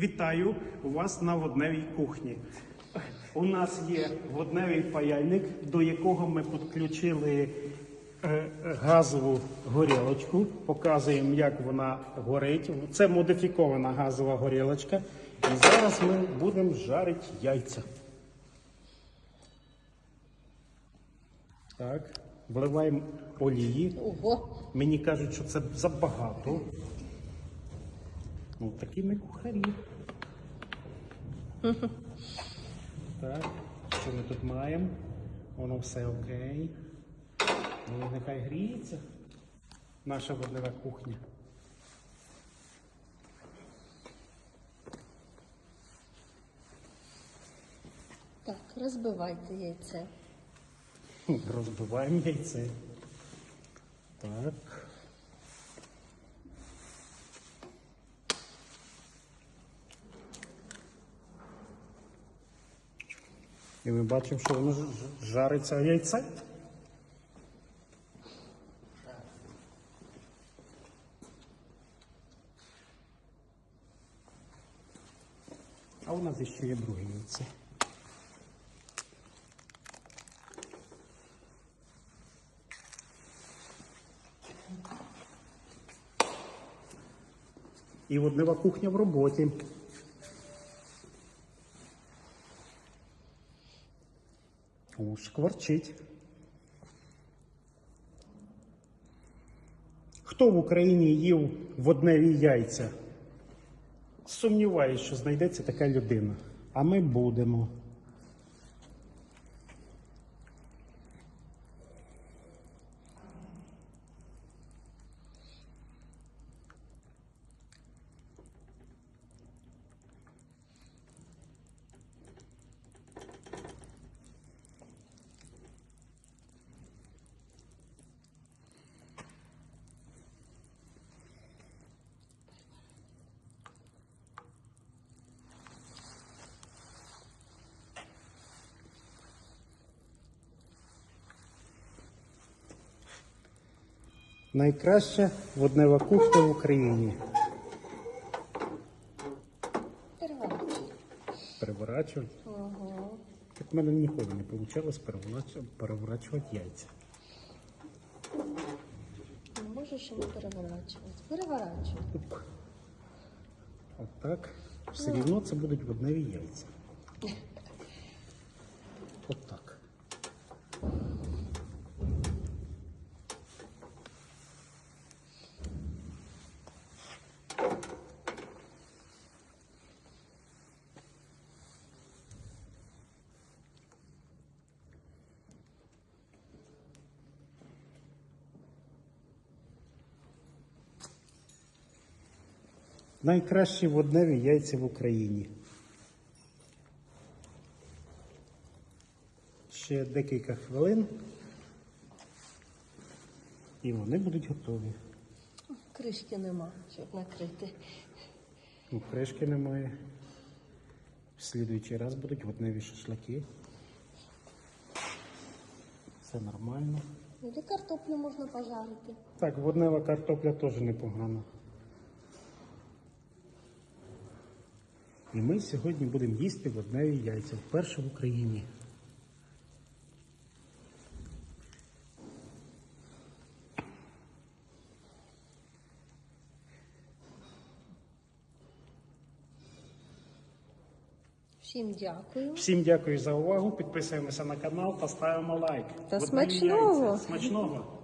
Вітаю вас на водневій кухні. У нас є водневий паяльник, до якого ми підключили е, газову горілочку. Показуємо, як вона горить. Це модифікована газова горілочка. І зараз ми будемо жарити яйця. Так, вливаємо олії. Ого, Мені кажуть, що це забагато. Ну, такі ми кухарі. Так, що ми тут маємо? Воно все окей. Ну, нехай гріється. Наша воднева кухня. так, розбивайте яйце. Розбиваємо яйце. Так. І ми бачимо, що воно жариться яйце. А у нас ще є друге яйце. І воднева кухня в роботі. О, шкварчить. Хто в Україні їв водневі яйця? Сумніваюсь, що знайдеться така людина. А ми будемо. Найкраща воднева кухня в Україні. Переворачувати. Ого. Так в мене ніколи не вийшло переворачувати, переворачувати яйця. Не можеш не переворачувати. Переворачуй. Оп. Отак. Все рівно це будуть водневі яйця. Отак. Найкращі водневі яйця в Україні. Ще декілька хвилин. І вони будуть готові. Кришки нема, щоб накрити. Ну, кришки немає. В слідуючий раз будуть водневі шашлики. Все нормально. І картоплю можна пожарити. Так, воднева картопля теж непогана. І ми сьогодні будемо їсти водневі яйця вперше в Україні. Всім дякую. Всім дякую за увагу. Підписуємося на канал та ставимо лайк. Та Водневі смачного! яйця. Смачного!